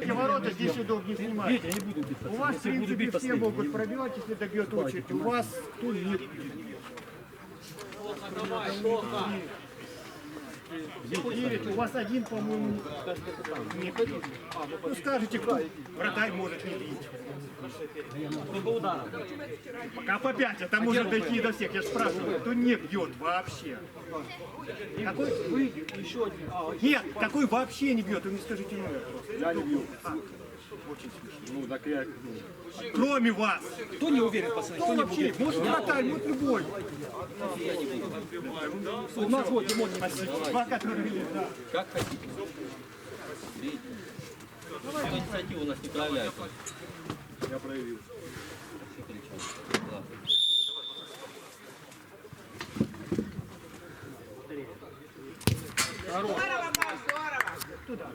Эти ворота здесь удобнее снимать. У вас, в принципе, все могут пробивать, если добьет очередь. У вас кто нет. Девять, у вас один, по-моему, не Ну скажите, кто вратарь может не бить. Пока по пять, а там может дойти до всех. Я же спрашиваю, кто не бьет вообще. Какой вы еще один? Нет, какой вообще не бьет? Вы мне скажите номер. Я не бью. Очень смешно. Ну, так я... Кроме вас. Кто не уверен, пацаны? Кто, вообще? Может вратарь, может любой. У нас вот Димон Спасибо. Два, которые да. Как хотите. Видите? Инициативу у нас не проявляет. Я проявил. Здорово.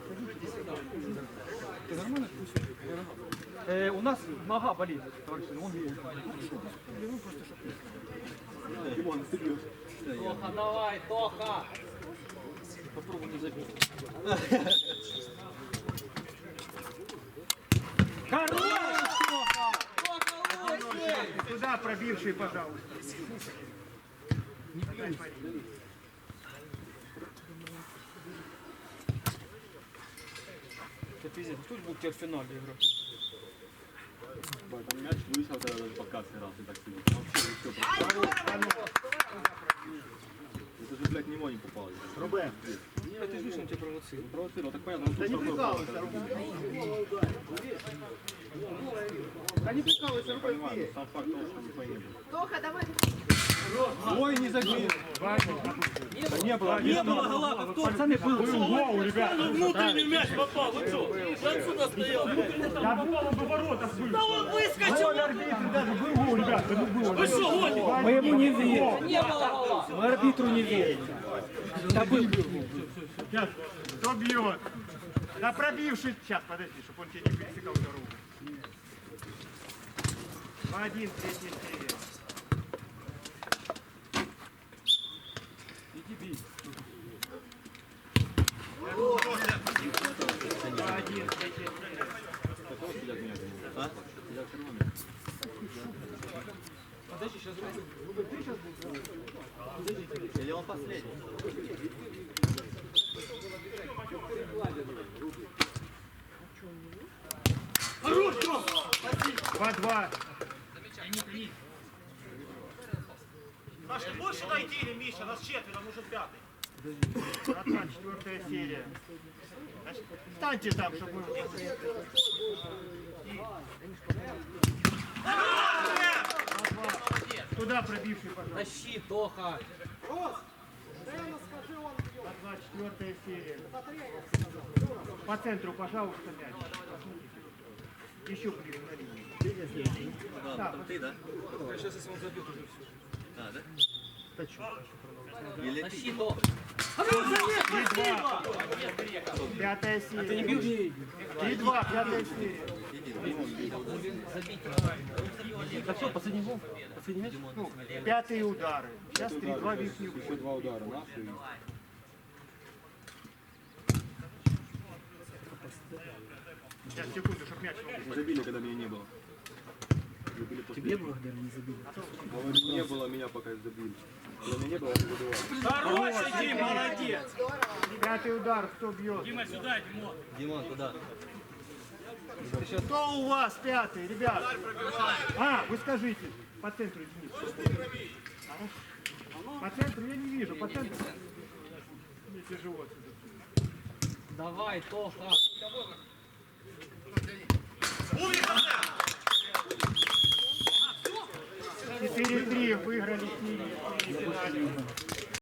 Э, у нас нога болит, товарищи. Он Тоха, давай, Тоха! Попробуй не забить. Туда пробивший, пожалуйста. Это пиздец, кто будет теперь в финале? Там мяч вышел, когда даже показ играл, ты так здорово. Это же, блядь, него не попал. Рубен. Нет, ты он тебя провоцирует. Провоцировал, так понятно, он Да не тут прикалывайся, Рубен. Да не прикалывайся, Рубен. понимаю, сам факт того, что не был. Тоха, давай. Ой, не забил. Да не было. Не было гола, повтор. Пацаны, был. Гол, ребята. Внутренний мяч попал, вы что? Отсюда стоял. Я думал, бы ворота был. Да он выскочил. Гол арбитр даже был гол, ребята, ну был. Вы что, гоните? Мы ему не верим. Не было гола! Мы арбитру не верим. Да был. Сейчас, кто бьет? Да пробивший. Сейчас, подожди, чтобы он тебе не пересекал дорогу. Один, третья серия. Один, третья серия. Или он последний? Два-два. Наш ты больше найти или Миша? Нас четверо, нужен пятый. Братан, четвертая серия. Значит, Встаньте там, чтобы мы... Туда пробивший, пожалуйста. Тащи, Тоха! Одна четвертая серия. По центру, пожалуйста, мяч. Еще ближе на линию. Да, там ты, да? Сейчас, если он забьет, уже все. Да, да? Три-два. Пятая серия. Да все, последний гол. Последний мяч? Ну, пятые удары. Сейчас три-два верхний угол. Два удара Сейчас, секунду, чтобы мяч забили, когда меня не было. Тебе было, когда не забили? Не было меня, пока забили. Хороший Дим, молодец. Пятый удар, кто бьет? Дима, сюда, Димон. Димон, туда. Кто у вас пятый, ребят? А, вы скажите. По центру, Денис. По центру я не вижу, по центру. Не тяжело отсюда. Давай, Тоха!